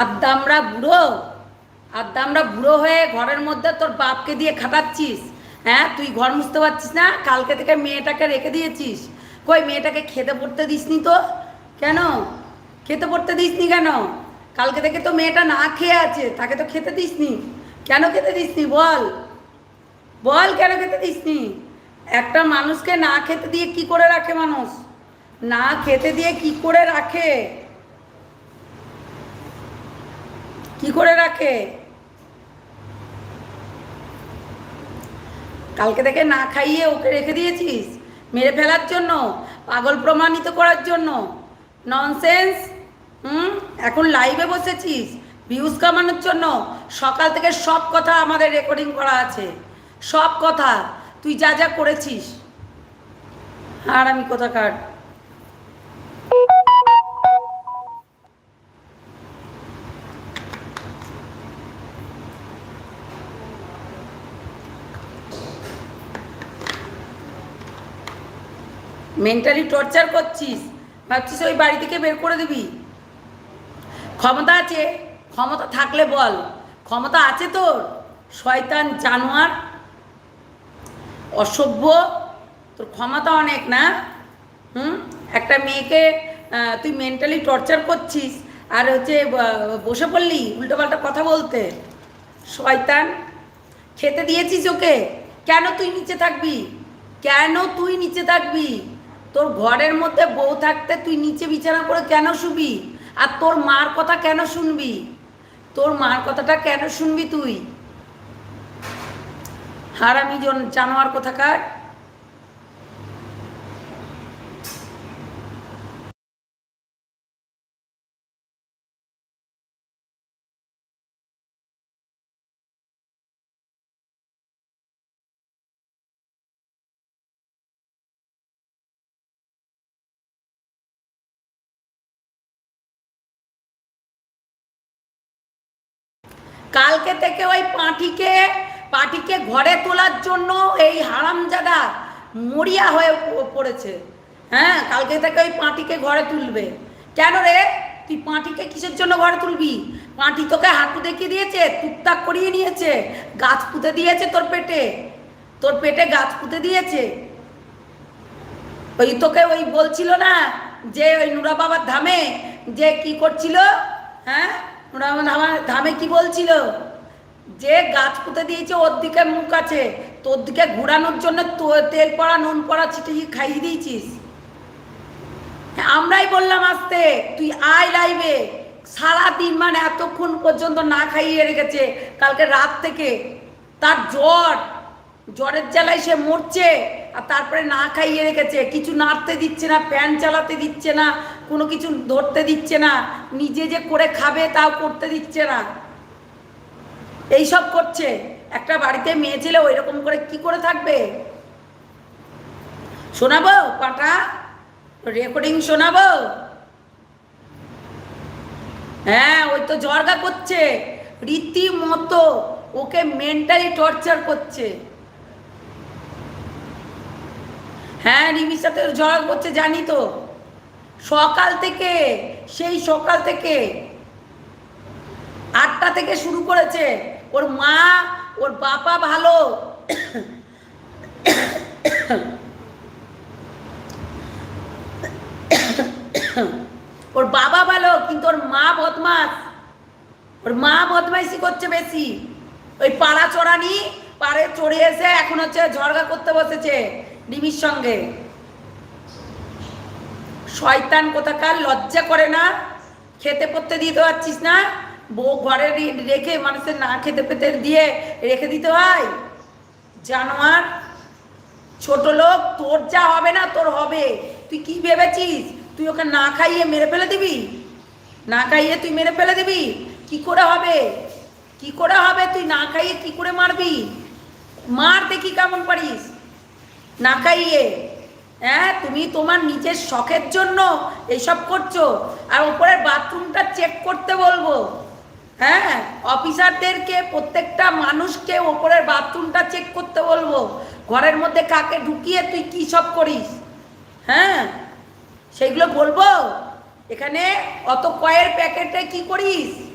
আদ্দামরা বুড়ো আদ্দামরা বুড়ো হয়ে ঘরের মধ্যে তোর বাপকে দিয়ে খাটাচ্ছিস হ্যাঁ তুই ঘর মুছতে পারছিস না কালকে থেকে মেয়েটাকে রেখে দিয়েছিস কই মেয়েটাকে খেতে পড়তে দিসনি তো কেন খেতে পড়তে দিসনি কেন কালকে থেকে তো মেয়েটা না খেয়ে আছে তাকে তো খেতে দিসনি কেন খেতে দিসনি বল বল কেন খেতে দিসনি একটা মানুষকে না খেতে দিয়ে কি করে রাখে মানুষ না খেতে দিয়ে কি করে রাখে কি করে রাখে? কালকে থেকে না খাইয়ে ওকে রেখে দিয়েছিস? মেরে ফেলার জন্য? পাগল প্রমাণিত করার জন্য? ননসেন্স হুম? এখন লাইভে বসেছিস ভিউজ কামানোর জন্য। সকাল থেকে সব কথা আমাদের রেকর্ডিং করা আছে। সব কথা। তুই যা যা করেছিস। আর আমি কোথাকার? মেন্টালি টর্চার করছিস। ভাবছিস ওই বাড়ি থেকে বের করে দিবি। ক্ষমতা আছে, ক্ষমতা থাকলে বল। ক্ষমতা আছে তোর। শয়তান, জানোয়ার, অসভ্য। তোর ক্ষমতা অনেক না? হুম? একটা মেয়েকে তুই মেন্টালি টর্চার করছিস। আর হচ্ছে বসে পড়লি, উল্টোপাল্টা কথা বলতে। শয়তান, খেতে দিয়েছিস ওকে। কেন তুই নিচে থাকবি? কেন তুই নিচে থাকবি? তোর ঘরের মধ্যে বউ থাকতে তুই নিচে বিছানা করে কেন শুবি? আর তোর মার কথা কেন শুনবি? তোর মার কথাটা কেন শুনবি তুই? হারামি জন জানোয়ার কোথাকার? কালকে থেকে ওই পাঁঠিকে পাঁঠিকে ঘরে তোলার জন্য এই হারামজাদা মরিয়া হয়ে পড়েছে। হ্যাঁ কালকে থেকে ওই পাঁঠিকে ঘরে তুলবে। কেন রে? তুই পাঁঠিকে কিসের জন্য ঘরে তুলবি? পাঁঠি তোকে হাঁটু দেখিয়ে দিয়েছে, টুকটাক করিয়ে নিয়েছে গাছ পুঁতে দিয়েছে তোর পেটে। তোর পেটে গাছ পুঁতে দিয়েছে। ওই তোকে ওই বলছিল না যে ওই নুরা বাবার ধামে যে কি করছিল? হ্যাঁ? আমার ধামা- কি বলছিল? যে গাছ পুঁতে দিয়েছে, ওর দিকে মুখ আছে। তোর দিকে ঘোরানোর জন্য তেল পড়া, নুন পড়া ছিটিয়ে খাইয়ে দিয়েছিস? আমরাই বললাম আসতে, তুই আয় লাইবে সারাদিন মানে এতক্ষণ পর্যন্ত না খাইয়ে রেখেছে, কালকে রাত থেকে। তার জ্বর। জ্বরের জ্বালায় সে মরছে, আর তারপরে না খাইয়ে রেখেছে। কিছু নাড়তে দিচ্ছে না ফ্যান চালাতে দিচ্ছে না, কোনো কিছু ধরতে দিচ্ছে না, নিজে যে করে খাবে তাও করতে দিচ্ছে না। এইসব করছে। একটা বাড়িতে মেয়ে ছেলে ওই রকম করে কি করে থাকবে? শোনাবো, পাটা? রেকর্ডিং শোনাবো? হ্যাঁ ওই তো জর্গা করছে। রীতিমতো ওকে মেন্টালি টর্চার করছে। হ্যাঁ রিমির সাথে ঝগড়া করছে জানি তো। সকাল থেকে, সেই সকাল থেকে আটটা থেকে শুরু করেছে। ওর মা, ওর বাবা ভালো। ওর বাবা ভালো, কিন্তু ওর মা বদমাস। ওর মা বদমাইশি করছে বেশি। ওই পাড়া চড়ানি পাড়ে চড়ে এসে এখন হচ্ছে ঝড়গা করতে বসেছে। ডিমির সঙ্গে। শয়তান কোথাকার লজ্জা করে না? খেতে পড়তে দিতে পারছিস না? বউ ঘরে রেখে মানুষের না খেতে পেতে দিয়ে রেখে দিতে হয়? জানোয়ার ছোট লোক, তোর যা হবে না তোর হবে। তুই কি ভেবেছিস? তুই ওকে না খাইয়ে মেরে ফেলে দিবি? না খাইয়ে তুই মেরে ফেলে দিবি? কি করে হবে? কি করে হবে? তুই না খাইয়ে কি করে মারবি? মার দেখি কেমন পারিস? না খাইয়ে। হ্যাঁ তুমি তোমার নিজের শখের জন্য এইসব করছ। আর ওপরের বাথরুমটা চেক করতে বলব। হ্যাঁ অফিসারদেরকে, প্রত্যেকটা মানুষকে ওপরের বাথরুমটা চেক করতে বলব। ঘরের মধ্যে কাকে ঢুকিয়ে তুই কী সব করিস? হ্যাঁ সেইগুলো বলব। এখানে অত কয়ের প্যাকেটে কি করিস?